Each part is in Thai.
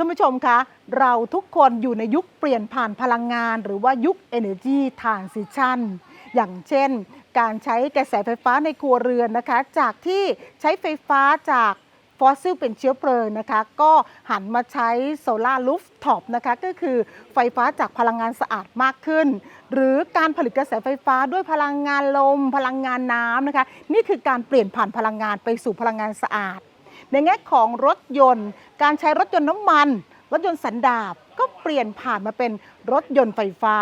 ท่านผู้ชมคะ เราทุกคนอยู่ในยุคเปลี่ยนผ่านพลังงาน หรือว่ายุค Energy Transition อย่างเช่น การใช้กระแสไฟฟ้าในครัวเรือนนะคะ จากที่ใช้ไฟฟ้าจากฟอสซิลเป็นเชื้อเพลิงนะคะ ก็หันมาใช้โซลาร์ลูฟท็อปนะคะ ก็คือไฟฟ้าจากพลังงานสะอาดมากขึ้น หรือการผลิตกระแสไฟฟ้าด้วยพลังงานลม พลังงานน้ำนะคะ นี่คือการเปลี่ยนผ่านพลังงานไปสู่พลังงานสะอาด ในแง่ของรถยนต์ การใช้รถยนต์น้ำมัน รถยนต์สันดาปก็เปลี่ยนผ่านมาเป็นรถยนต์ไฟฟ้า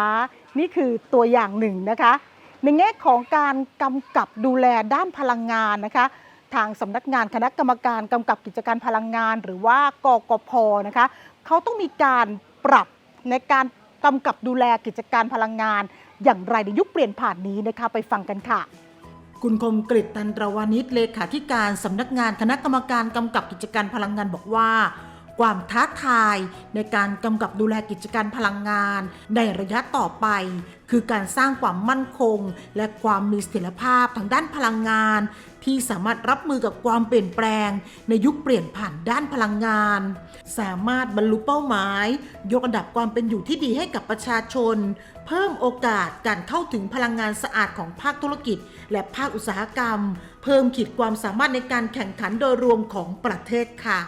นี่คือตัวอย่างหนึ่งนะคะ ในแง่ของการกำกับดูแลด้านพลังงานนะคะ ทางสำนักงานคณะกรรมการกำกับกิจการพลังงาน หรือว่ากกพนะคะเขาต้องมีการปรับในการกำกับดูแลกิจการพลังงาน อย่างไรในยุคเปลี่ยนผ่านนี้นะคะไปฟังกันค่ะ คุณคมกริตตันตรวานิชเลขาธิการสำนักงานคณะกรรมการกำกับกิจการพลังงานบอกว่า ความท้าทายในการกำกับดูแลกิจการพลังงาน ในระยะต่อไป คือการสร้างความมั่นคง และความมีเสถียรภาพทางด้านพลังงาน ที่สามารถรับมือกับความเปลี่ยนแปลง ในยุคเปลี่ยนผ่านด้านพลังงาน สามารถบรรลุเป้าหมาย ยกระดับความเป็นอยู่ที่ดีให้กับประชาชน เพิ่มโอกาสการเข้าถึงพลังงานสะอาดของภาคธุรกิจ และภาคอุตสาหกรรม เพิ่มขีดความสามารถในการแข่งขันโดยรวมของประเทศค่ะ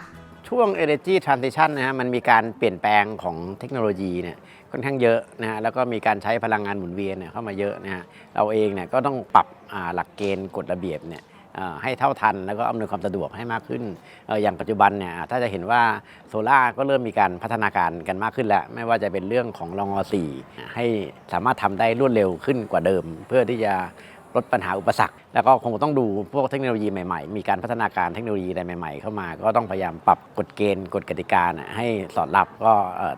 ช่วง Energy Transition นะฮะมันมีการเปลี่ยนแปลงของเทคโนโลยีเนี่ยค่อนข้างเยอะนะฮะแล้วก็มีการใช้พลังงานหมุนเวียนเนี่ยเข้ามาเยอะนะฮะเราเองเนี่ยก็ต้องปรับหลักเกณฑ์กฎระเบียบเนี่ยให้เท่าทันแล้วก็อำนวยความสะดวกให้มากขึ้นออย่างปัจจุบันเนี่ยถ้าจะเห็นว่าโซล่าก็เริ่มมีการพัฒนาการกันมากขึ้นแล้ว ไม่ว่าจะเป็นเรื่องของรองอ4ให้สามารถทำได้รวดเร็วขึ้นกว่าเดิม เพื่อที่จะ ลดปัญหาอุปสรรค แล้วก็คงต้องดูพวกเทคโนโลยีใหม่ๆ มีการพัฒนาการเทคโนโลยีอะไรใหม่ ๆ เข้ามา ก็ต้องพยายามปรับกฎเกณฑ์กฎกติกาให้สอดรับก็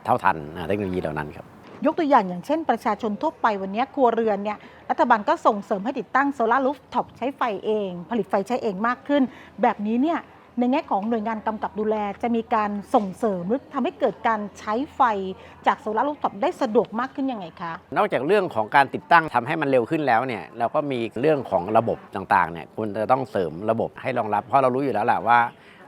เท่าทันเทคโนโลยีเหล่านั้นครับยกตัวอย่างอย่างเช่นประชาชนทั่วไปวันนี้ครัวเรือนเนี่ยรัฐบาลก็ส่งเสริมให้ติดตั้งโซลารูฟท็อปใช้ไฟเอง ผลิตไฟใช้เองมากขึ้น แบบนี้เนี่ย ในแง่ของหน่วยงานกำกับดูแล จะมีการส่งเสริมหรือทำให้เกิดการใช้ไฟจากโซลารูฟท็อปได้สะดวกมากขึ้นยังไงคะ นอกจากเรื่องของการติดตั้งทำให้มันเร็วขึ้นแล้วเนี่ยเราก็มีเรื่องของระบบต่างๆเนี่ยคุณจะต้องเสริมระบบให้รองรับ เพราะเรารู้อยู่แล้วแหละว่า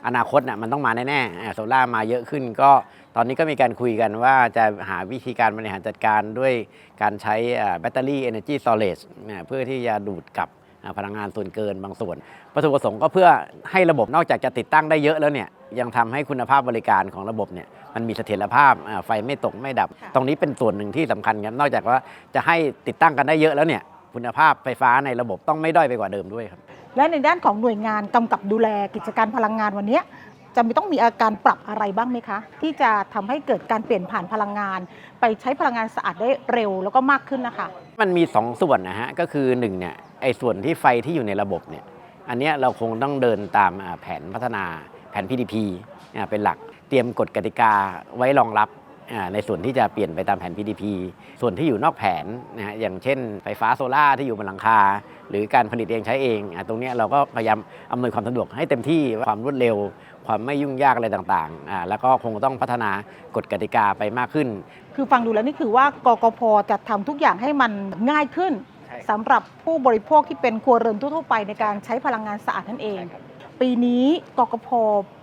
อนาคตน่ะมันต้องมาแน่ๆโซล่าร์มาเยอะขึ้นก็ตอนนี้ก็มีการคุยกันว่าจะหาวิธีการบริหารจัดการด้วยการใช้แบตเตอรี่ Energy Storage เนี่ยเพื่อที่จะดูดกลับ พลังงานส่วนเกินบางส่วนวัตถุประสงค์ก็เพื่อให้ระบบนอกจากจะติดตั้งได้เยอะแล้วเนี่ยยังทำให้คุณภาพบริการของระบบเนี่ยมันมีเสถียรภาพอ่าไฟไม่ตกไม่ดับค่ะตรงนี้เป็นส่วนหนึ่งที่สำคัญครับนอกจากว่าจะให้ติดตั้งกันได้เยอะแล้วเนี่ยคุณภาพไฟฟ้าในระบบต้องไม่ด้อยไปกว่าเดิมด้วยครับ และในด้านของหน่วยงานกำกับดูแลกิจการพลังงานวันเนี้ยจะมีต้องมีอาการปรับอะไรบ้างไหมคะ ที่จะทำให้เกิดการเปลี่ยนผ่านพลังงาน ไปใช้พลังงานสะอาดได้เร็วแล้วก็มากขึ้นนะคะ มันมี 2 ส่วนนะฮะก็คือ1เนี่ย ไอ้ส่วนที่ไฟที่อยู่ในระบบเนี่ยอันเนี้ยเราคงต้องเดินตามแผนพัฒนาแผน PDP เป็นหลักเตรียมกฎกติกาไว้รองรับในส่วนที่จะเปลี่ยนไปตามแผน PDP ส่วนที่อยู่นอกแผนนะฮะอย่างเช่น ไฟฟ้าโซล่าที่อยู่บนหลังคา หรือการผลิตเองใช้เอง ตรงนี้เราก็พยายามอำนวยความสะดวกให้เต็มที่ความรวดเร็ว ความไม่ยุ่งยากอะไรต่างๆ แล้วก็คงต้องพัฒนากฎกติกาไปมากขึ้น คือฟังดูแล้วนี่คือว่ากกพจะทำทุกอย่างให้มันง่ายขึ้น สำหรับผู้บริโภคที่เป็นครัวเรือนทั่วๆไปในการใช้พลังงานสะอาดนั่นเอง ปีนี้กกพ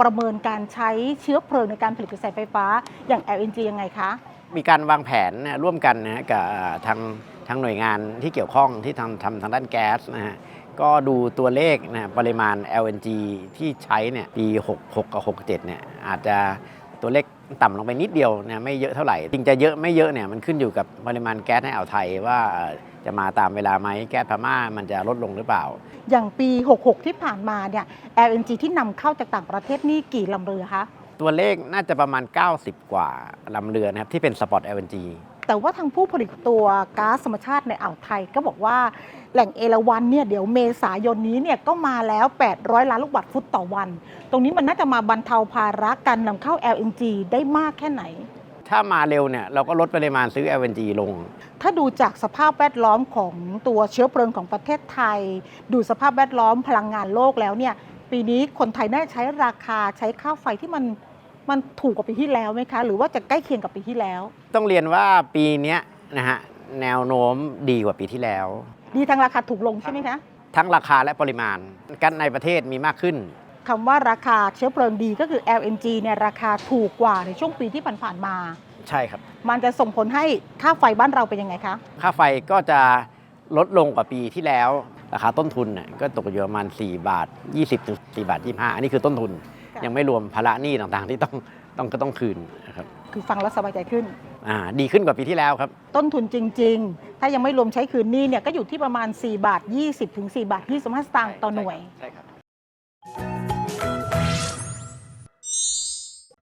ประเมินการใช้เชื้อเพลิงในการผลิตกระแสไฟฟ้าอย่าง LNG ยังไงคะ มีการวางแผนนะร่วมกันนะฮะกับเอ่อทางทางหน่วยงานที่เกี่ยวข้องที่ทำทำทางด้านแก๊สนะฮะก็ดูตัวเลขนะปริมาณ LNG ที่ใช้เนี่ยปี 66 กับ 67 เนี่ยอาจจะตัวเลขต่ำลงไปนิดเดียวนะไม่เยอะเท่าไหร่ จริงจะเยอะไม่เยอะเนี่ยมันขึ้นอยู่กับปริมาณแก๊สในอ่าวไทยว่าเอ่อ จะมาตามเวลาไหมแก๊สพม่ามันจะลดลงหรือเปล่า อย่างปี 66 ที่ผ่านมาเนี่ย LNG ที่นำเข้าจากต่างประเทศนี่กี่ลำเรือคะ ตัวเลขน่าจะประมาณ 90 กว่าลำเรือนะครับที่เป็นสปอต LNG แต่ว่าทางผู้ผลิตตัวก๊าซธรรมชาติในอ่าวไทยก็บอกว่าแหล่งเอราวันเนี่ยเดี๋ยวเมษายนนี้เนี่ยก็มาแล้ว 800 ล้านลูกบาศก์ฟุตต่อวัน ตรงนี้มันน่าจะมาบรรเทาภาระการนำเข้า LNG ได้มากแค่ไหน ถ้ามาเร็วเนี่ยเราก็ลดปริมาณซื้อ LNG ลง ถ้าดูจากสภาพแวดล้อมของตัวเชื้อเพลิงของประเทศไทย ดูสภาพแวดล้อมพลังงานโลกแล้วเนี่ยปีนี้คนไทยน่าจะใช้ราคาใช้ค่าไฟที่มันมันถูกกว่าปีที่แล้วไหมคะ หรือว่าจะใกล้เคียงกับปีที่แล้ว ต้องเรียนว่าปีเนี้ยนะฮะแนวโน้มดีกว่าปีที่แล้ว ดีทางราคาถูกลงใช่ไหมคะทั้งราคาและปริมาณกันในประเทศมีมากขึ้น คำว่าราคาเชื้อเพลิงดีก็คือ LNG เนี่ยราคาถูกกว่าในช่วงปีที่ผ่านๆมา ใช่ครับมันมันจะส่งผลให้ค่าไฟบ้านเราเป็นยังไงคะ ค่าไฟก็จะลดลงกว่าปีที่แล้ว ราคาต้นทุนน่ะก็ตกอยู่ประมาณ 4 บาท 20ถึง4บาท 25 อันนี้คือต้นทุน ค่ะ ยังไม่รวมภาระหนี้ต่างๆ ที่ต้องต้องก็ต้องคืนนะครับคือฟังแล้วสบายใจขึ้น อ่าดีขึ้นกว่าปีที่แล้วครับ ต้นทุนจริง ๆ ถ้ายังไม่รวมใช้คืนหนี้เนี่ยก็อยู่ที่ประมาณ 4 บาท 20ถึง4บาท 25 สตางค์ต่อหน่วย ใช่ครับ